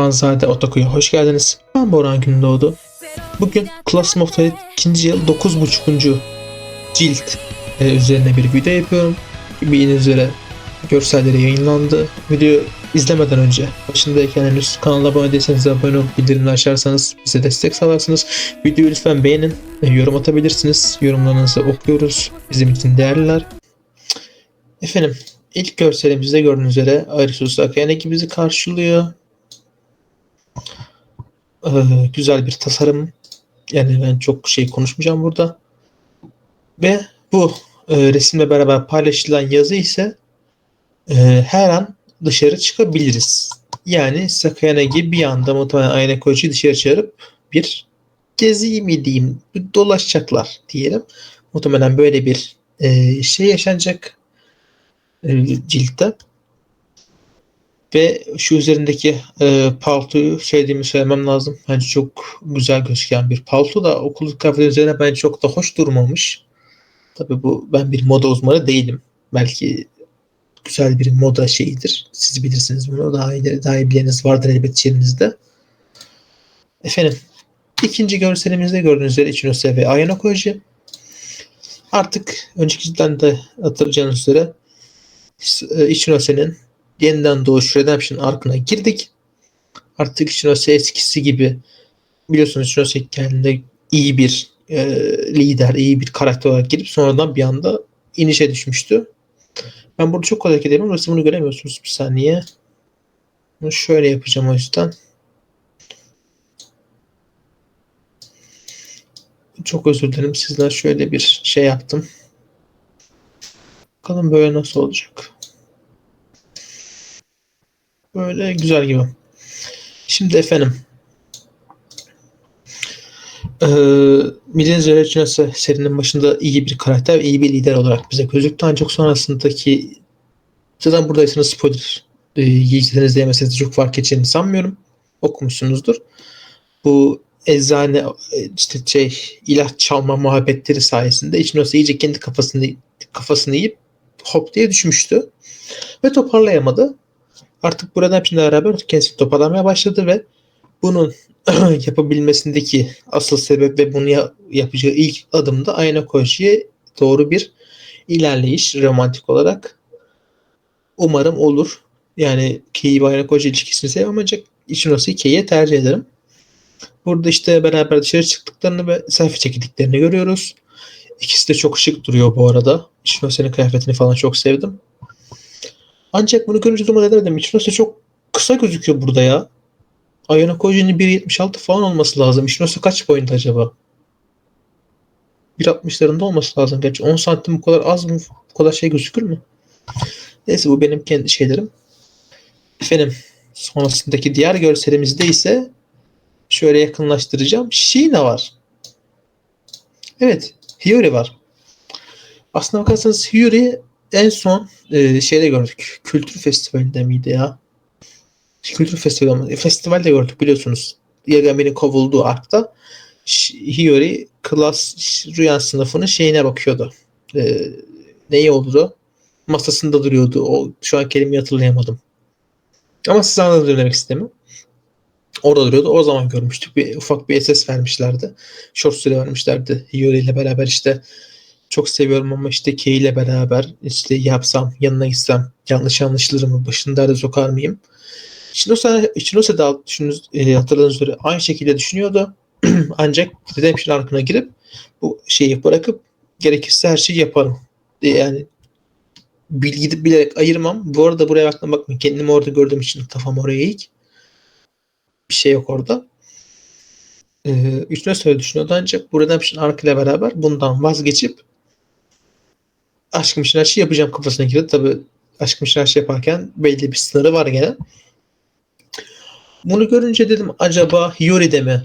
Anzade Otaku'ya hoş geldiniz. Ben Boran Gündoğdu. Bugün Class of Tale 2. yıl 9.5. cilt e, üzerine bir video yapıyorum. Bildiğiniz üzere görselleri yayınlandı. Video izlemeden önce başındayken henüz kanala abone değilseniz abone olup bildirimleri açarsanız bize destek sağlarsınız. Videoyu lütfen beğenin, e, yorum atabilirsiniz. Yorumlarınızı okuyoruz. Bizim için değerliler. Efendim ilk görselimizde gördüğünüz üzere Arisus Akayane bizi karşılıyor. Ee, güzel bir tasarım. Yani ben çok şey konuşmayacağım burada. Ve bu e, resimle beraber paylaşılan yazı ise e, her an dışarı çıkabiliriz. Yani Sakayane gibi bir anda muhtemelen Ayna Koç'u dışarı çağırıp bir gezi mi diyeyim, bir dolaşacaklar diyelim. Muhtemelen böyle bir e, şey yaşanacak e, ciltte. Ve şu üzerindeki e, paltoyu sevdiğimi söylemem lazım. Bence çok güzel gözüken bir palto da okul kıyafeti üzerine bence çok da hoş durmamış. Tabii bu ben bir moda uzmanı değilim. Belki güzel bir moda şeyidir. Siz bilirsiniz bunu. Daha iyi, daha iyi bileniniz vardır elbet içerinizde. Efendim ikinci görselimizde gördüğünüz üzere Ichinose ve Ayano Koji. Artık önceki cidden de hatırlayacağınız üzere e, Ichinose'nin yeniden doğuş Redemption arkına girdik. Artık Shinose eskisi gibi biliyorsunuz Shinose kendine iyi bir e, lider, iyi bir karakter olarak girip sonradan bir anda inişe düşmüştü. Ben burada çok kolay giderim ama siz bunu göremiyorsunuz bir saniye. Bunu şöyle yapacağım o yüzden. Çok özür dilerim. Sizler şöyle bir şey yaptım. Bakalım böyle nasıl olacak. Böyle güzel gibi. Şimdi efendim. Ee, üzere Chinese serinin başında iyi bir karakter, iyi bir lider olarak bize gözüktü. Ancak sonrasındaki zaten buradaysanız spoiler e, yiyeceğiniz diyemezseniz de çok fark edeceğini sanmıyorum. Okumuşsunuzdur. Bu eczane işte şey ilaç çalma muhabbetleri sayesinde Ichinose iyice kendi kafasını kafasını yiyip hop diye düşmüştü. Ve toparlayamadı. Artık bu Redemption'la beraber kendisini toparlamaya başladı ve bunun yapabilmesindeki asıl sebep ve bunu ya- yapacağı ilk adımda Ayna Koji'ye doğru bir ilerleyiş romantik olarak. Umarım olur. Yani Kei ve Ayna Koji ilişkisini sevmem ancak Ichinosu'yu Kei'ye tercih ederim. Burada işte beraber dışarı çıktıklarını ve selfie çekildiklerini görüyoruz. İkisi de çok şık duruyor bu arada. Ichinosu'nun kıyafetini falan çok sevdim. Ancak bunu görünce durmadan dedim. Ichinose çok kısa gözüküyor burada ya. Ayana Koji'nin 1.76 falan olması lazım. Ichinose kaç boyunda acaba? 1.60'larında olması lazım. Gerçi 10 santim bu kadar az mı? Bu kadar şey gözükür mü? Neyse bu benim kendi şeylerim. Efendim sonrasındaki diğer görselimizde ise şöyle yakınlaştıracağım. Sheena var. Evet. Hiyori var. Aslına bakarsanız Hiyori en son e, şeyde gördük. Kültür festivalinde miydi ya? Kültür festivali mi? E, Festivalde gördük biliyorsunuz. Yagami'nin kovulduğu arkta Hiyori klas rüyan sınıfının şeyine bakıyordu. E, neyi oldu? Masasında duruyordu. O şu an kelimeyi hatırlayamadım. Ama siz anladınız demek istemiyorum. Orada duruyordu. O zaman görmüştük. Bir ufak bir SS vermişlerdi. Short süre vermişlerdi. Hiyori ile beraber işte çok seviyorum ama işte Kay ile beraber işte yapsam, yanına gitsem yanlış anlaşılır mı, başını derde sokar mıyım? Chinose, Chinose de düşündüğünüz, e, hatırladığınız üzere aynı şekilde düşünüyordu. Ancak Redemption arkına girip bu şeyi bırakıp gerekirse her şeyi yaparım. E, Yani bilgi bilerek ayırmam. Bu arada buraya bakma bakmayın. Kendimi orada gördüğüm için kafam oraya ilk. Bir şey yok orada. Ee, üstüne söyle düşünüyordu ancak bu Redemption Arc ile beraber bundan vazgeçip her şeyi yapacağım kafasına girdi. Tabi her şey yaparken belli bir sınırı var gene. Bunu görünce dedim acaba Hiyori'de mi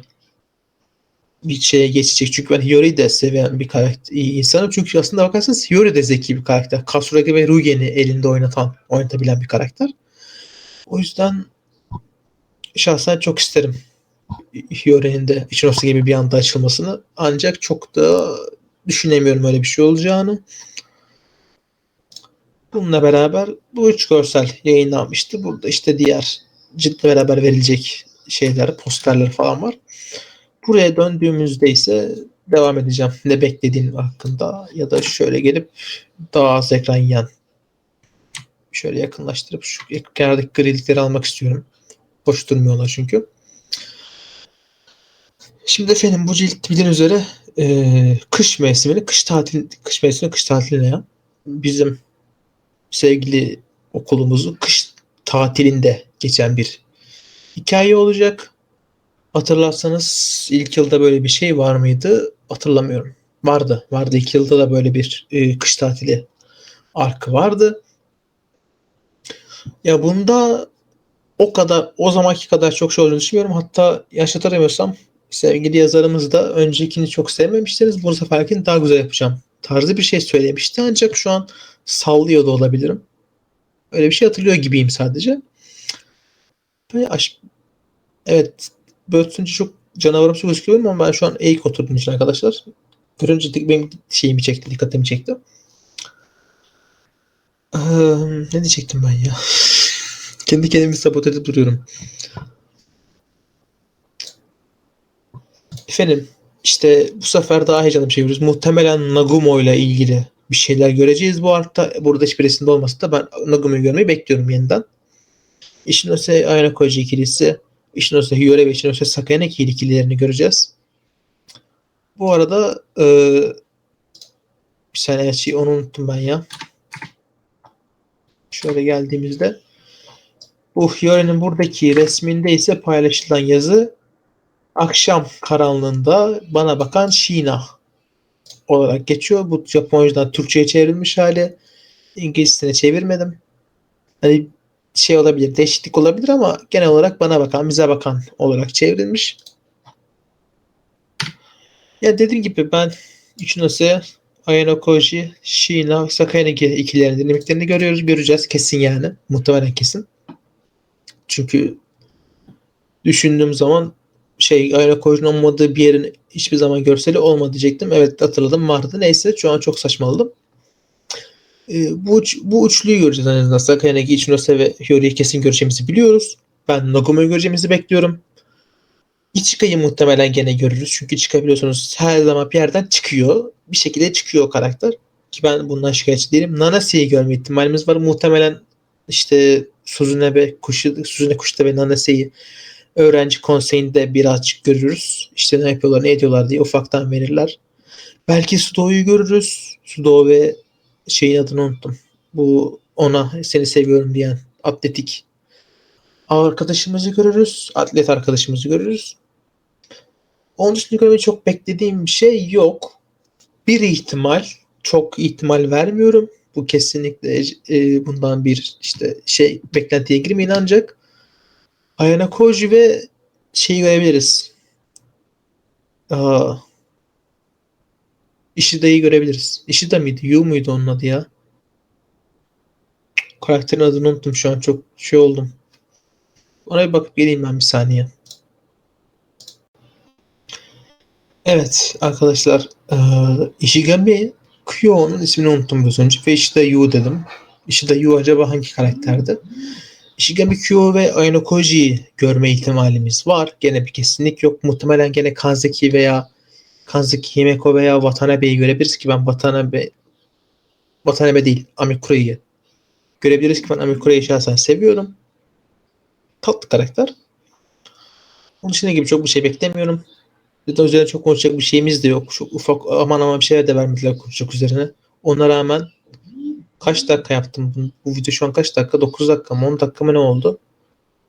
bir şeye geçecek? Çünkü ben Hiyori'yi de seven bir karakter insanım. Çünkü aslında bakarsanız Hiyori de zeki bir karakter. Katsuragi ve Rugen'i elinde oynatan, oynatabilen bir karakter. O yüzden şahsen çok isterim Hiyori'nin de Ichinose gibi bir anda açılmasını. Ancak çok da düşünemiyorum öyle bir şey olacağını. Bununla beraber bu üç görsel yayınlanmıştı. Burada işte diğer ciltle beraber verilecek şeyler, posterler falan var. Buraya döndüğümüzde ise devam edeceğim. Ne beklediğin hakkında ya da şöyle gelip daha az ekran yan. Şöyle yakınlaştırıp şu kenardaki grilikleri almak istiyorum. Hoş durmuyorlar çünkü. Şimdi efendim bu cilt bildiğin üzere e, kış mevsimini, kış tatil, kış mevsimini kış tatiline ya. Bizim sevgili okulumuzu kış tatilinde geçen bir hikaye olacak. Hatırlarsanız ilk yılda böyle bir şey var mıydı? Hatırlamıyorum. Vardı. Vardı. İlk yılda da böyle bir e, kış tatili arkı vardı. Ya bunda o kadar o zamanki kadar çok şey olduğunu düşünmüyorum. Hatta yanlış hatırlamıyorsam sevgili yazarımız da öncekini çok sevmemiştiniz. Bu seferkini daha güzel yapacağım. Tarzı bir şey söylemişti ancak şu an sallıyor da olabilirim. Öyle bir şey hatırlıyor gibiyim sadece. Böyle aş- evet bölsünce çok canavarımsı gözüküyorum ama ben şu an eğik oturdum için arkadaşlar. Görünce benim şeyimi çekti, dikkatimi çekti. Ee, ne diyecektim ben ya? Kendi kendimi sabote edip duruyorum. Efendim işte bu sefer daha heyecanlı bir şey görüyoruz. Muhtemelen Nagumo ile ilgili bir şeyler göreceğiz bu arada. Burada hiçbirisinde olmasa da ben Nagumo'yu görmeyi bekliyorum yeniden. Ishinose Ayana Koji ikilisi, Ishinose Hiyore ve Ishinose Sakayaneki ikililerini göreceğiz. Bu arada e, bir saniye şey onu unuttum ben ya. Şöyle geldiğimizde bu Hiyore'nin buradaki resminde ise paylaşılan yazı akşam karanlığında bana bakan Şina olarak geçiyor. Bu Japoncadan Türkçe'ye çevrilmiş hali. İngilizcesine çevirmedim. Hani şey olabilir, değişiklik olabilir ama genel olarak bana bakan, bize bakan olarak çevrilmiş. Ya dediğim gibi ben Ichinose, Ayano Koji, Shina, Sakayanagi ikilerinin dinamiklerini görüyoruz, göreceğiz kesin yani. Muhtemelen kesin. Çünkü düşündüğüm zaman şey Ayano Koji'nin olmadığı bir yerin hiçbir zaman görseli olmadı diyecektim. Evet hatırladım vardı. Neyse şu an çok saçmaladım. Ee, bu, bu üçlüyü göreceğiz en azından. Sakayanagi, Ichinose ve Hiyori'yi kesin göreceğimizi biliyoruz. Ben Nagumo'yu göreceğimizi bekliyorum. Ichika'yı muhtemelen gene görürüz. Çünkü Ichika biliyorsunuz her zaman bir yerden çıkıyor. Bir şekilde çıkıyor o karakter. Ki ben bundan şikayetçi değilim. Nanasi'yi görme ihtimalimiz var. Muhtemelen işte Suzune ve Kuşu, Suzune Kuşta ve Nanasi'yi öğrenci konseyinde birazcık görürüz. İşte ne yapıyorlar, ne ediyorlar diye ufaktan verirler. Belki Sudo'yu görürüz. Sudo ve şeyin adını unuttum. Bu ona seni seviyorum diyen atletik arkadaşımızı görürüz. Atlet arkadaşımızı görürüz. Onun dışında görmeyi çok beklediğim bir şey yok. Bir ihtimal, çok ihtimal vermiyorum. Bu kesinlikle e, bundan bir işte şey beklentiye girmeyin ancak Ayana Koji ve şeyi görebiliriz. Aa, Ishida'yı görebiliriz. Ishida mıydı? Yu muydu onun adı ya? Karakterin adını unuttum şu an. Çok şey oldum. Ona bir bakıp geleyim ben bir saniye. Evet arkadaşlar. E, Ishigami Kyo'nun ismini unuttum biraz önce. Ve Ishida Yu dedim. Ishida Yu acaba hangi karakterdi? Ishigami Kyo ve Ayano Koji'yi görme ihtimalimiz var. Gene bir kesinlik yok. Muhtemelen gene Kanzeki veya Kanzeki Himeko veya Watanabe'yi görebiliriz ki ben Watanabe Watanabe değil Amikure'yi görebiliriz ki ben Amikure'yi şahsen seviyorum. Tatlı karakter. Onun dışında gibi çok bir şey beklemiyorum. Zaten üzerine çok konuşacak bir şeyimiz de yok. Çok ufak aman aman bir şeyler de vermediler konuşacak üzerine. Ona rağmen kaç dakika yaptım bu, bu video şu an kaç dakika? 9 dakika mı 10 dakika mı ne oldu?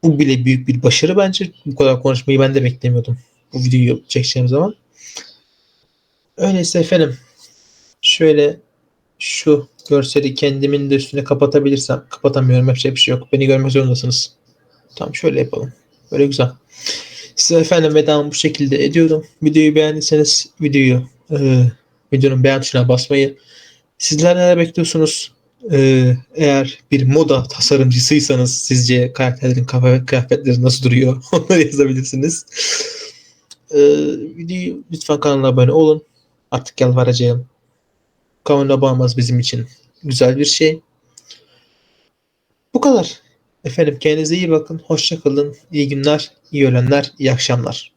Bu bile büyük bir başarı bence. Bu kadar konuşmayı ben de beklemiyordum. Bu videoyu çekeceğim zaman. Öyleyse efendim şöyle şu görseli kendimin de üstüne kapatabilirsem kapatamıyorum yapacak bir şey yok. Beni görmek zorundasınız. Tamam şöyle yapalım. Böyle güzel. Size efendim vedamı bu şekilde ediyorum. Videoyu beğendiyseniz videoyu e, videonun beğen tuşuna basmayı sizler neler bekliyorsunuz? E, eğer bir moda tasarımcısıysanız sizce karakterlerin kafa ve kıyafetleri nasıl duruyor? Onları yazabilirsiniz. E, videoyu lütfen kanala abone olun. Artık yalvaracağım. Kanala abone bizim için güzel bir şey. Bu kadar. Efendim kendinize iyi bakın. Hoşça kalın. İyi günler, iyi öğlenler, iyi akşamlar.